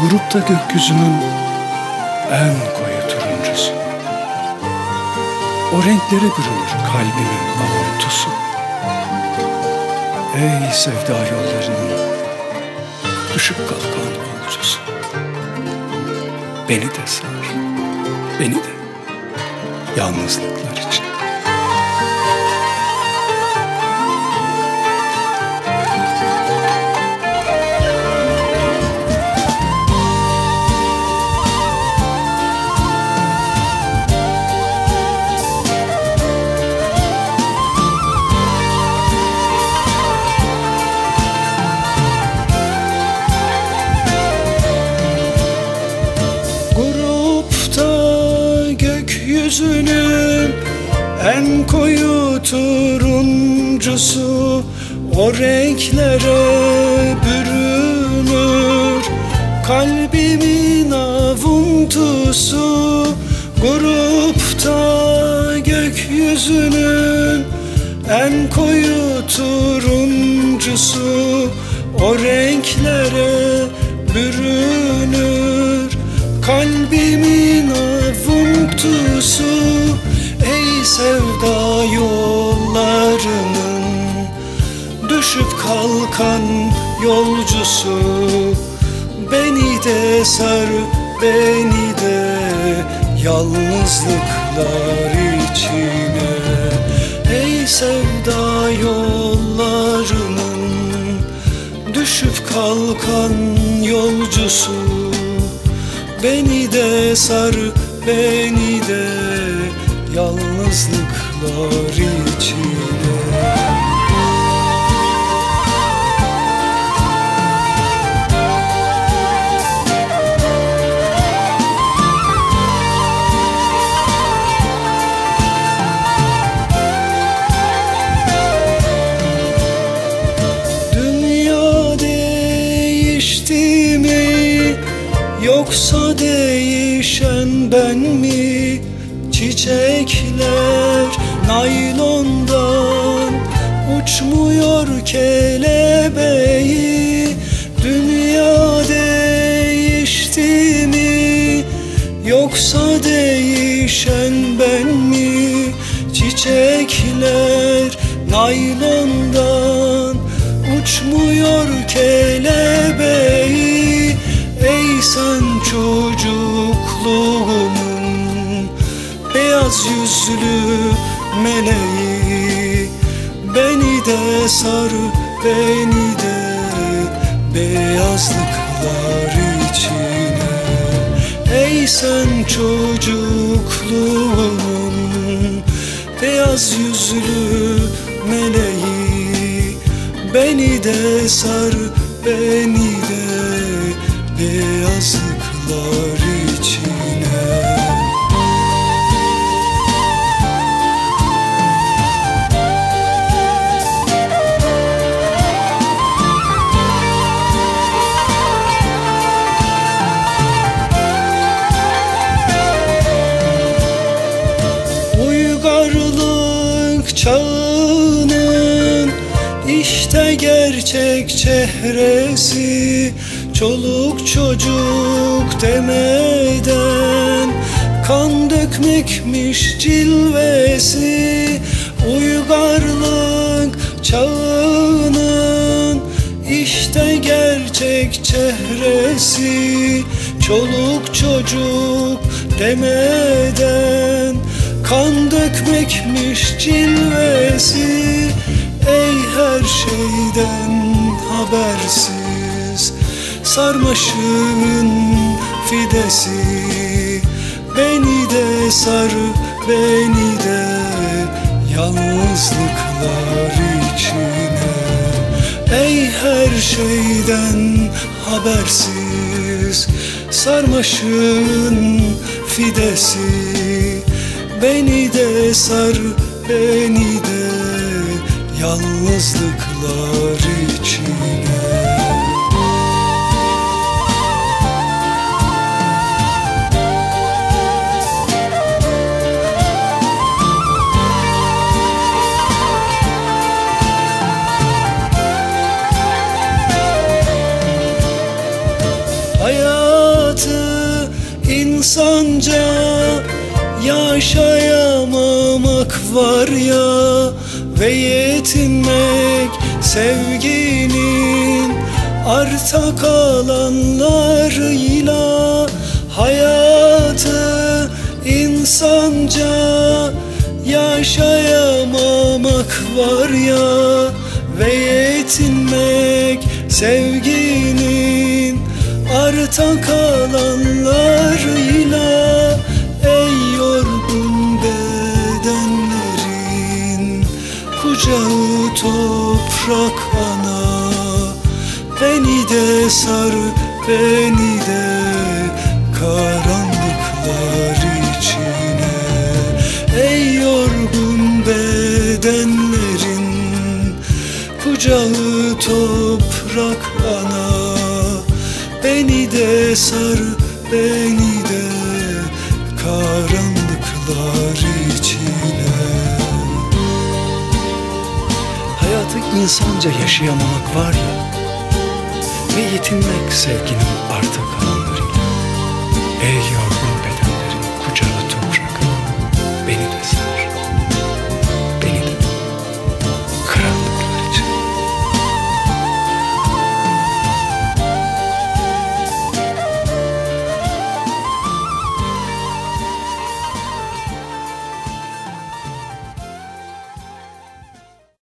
Grupta gökyüzünün en koyu turuncusu. O renklere bürünür kalbimin avuntusu. Ey sevda yollarının düşüp kalkan yolcusu Beni de sar, beni de. Yalnızlıklar için Gökyüzünün en koyu turuncusu. O renklere bürünür Kalbimin avuntusu. Grupta gökyüzünün en koyu turuncusu. O renklere bürünür Kalbimin avuntusu Ey sevda yollarının Düşüp kalkan yolcusu. Beni de sar, beni de Yalnızlıklar içine. Ey sevda yollarının Düşüp kalkan yolcusu Beni de sar, beni de yalnızlıklar içine Yoksa değişen ben mi? Çiçekler naylondan Uçmuyor kelebeği Dünya değişti mi? Yoksa değişen ben mi? Çiçekler naylondan yüzlü meleği. Beni de sar, beni de Beyazlıklar içine. Ey sen çocukluğumun Beyaz yüzlü meleği. Beni de sar, beni de Beyazlıklar içine gerçek çehresi Çoluk çocuk demeden Kan dökmekmiş cilvesi Uygarlık çağının işte gerçek çehresi Çoluk çocuk demeden Kan dökmekmiş cilvesi habersiz Sarmaşığın fidesi. Beni de sar, beni de Yalnızlıklar içine. Ey her şeyden habersiz Sarmaşığın fidesi. Beni de sar, beni de Yalnızlıklar içine insanca Yaşayamamak var ya Ve yetinmek sevginin Arta kalanlarıyla Hayatı insanca Yaşayamamak var ya Ve yetinmek sevginin Arta kalanlarıyla Kucağı toprak ana Beni de sar, beni de karanlıklar içine. Ey yorgun bedenlerin Kucağı toprak ana Beni de sar, beni İnsanca yaşayamamak var ya Ve yetinmek sevginin arta kalanlarıyla Ey yorgun bedenlerin kucağı toprak Beni de sar